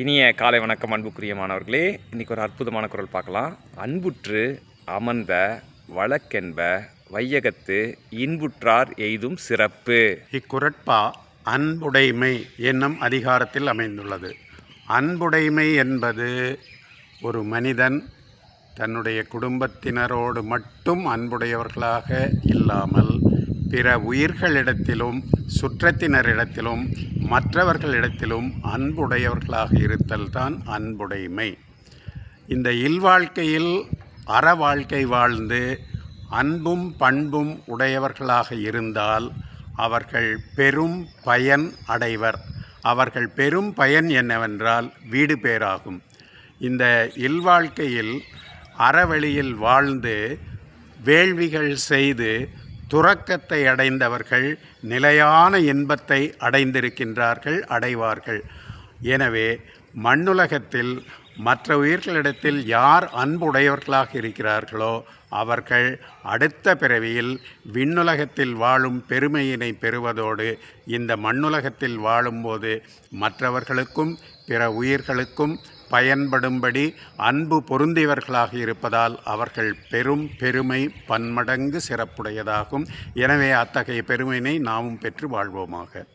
இனிய காலை வணக்கம் அன்புக்குரிய மாணவர்களே. இன்னைக்கு ஒரு அற்புதமான குரல் பார்க்கலாம். அன்புற்று அமர்ந்த வழக்கென்ப வையகத்து இன்புற்றார் எய்தும் சிறப்பு. இக்குரட்பா அன்புடைமை என்னும் அதிகாரத்தில் அமைந்துள்ளது. அன்புடைமை என்பது ஒரு மனிதன் தன்னுடைய குடும்பத்தினரோடு மட்டும் அன்புடையவர்களாக இல்லாமல் பிற உயிர்களிடத்திலும் சுற்றத்தினரிடத்திலும் மற்றவர்களிடத்திலும் அன்புடையவர்களாக இருத்தல் தான் அன்புடைமை. இந்த இல்வாழ்க்கையில் அற வாழ்க்கை வாழ்ந்து அன்பும் பண்பும் உடையவர்களாக இருந்தால் அவர்கள் பெரும் பயன் அடைவர். அவர்கள் பெரும் பயன் என்னவென்றால் வீடு பேராகும். இந்த இல்வாழ்க்கையில் அறவழியில் வாழ்ந்து வேள்விகள் செய்து துறக்கத்தை அடைந்தவர்கள் நிலையான இன்பத்தை அடைந்திருக்கின்றார்கள் அடைவார்கள். எனவே மண்ணுலகத்தில் மற்ற உயிர்களிடத்தில் யார் அன்புடையவர்களாக இருக்கிறார்களோ அவர்கள் அடுத்த பிறவியில் விண்ணுலகத்தில் வாழும் பெருமையினை பெறுவதோடு இந்த மண்ணுலகத்தில் வாழும்போது மற்றவர்களுக்கும் பிற உயிர்களுக்கும் பயன்படும்படி அன்பு பொருந்தியவர்களாக இருப்பதால் அவர்கள் பெரும் பெருமை பன்மடங்கு சிறப்புடையதாகும். எனவே அத்தகைய பெருமையினை நாமும் பெற்று வாழ்வோமாக.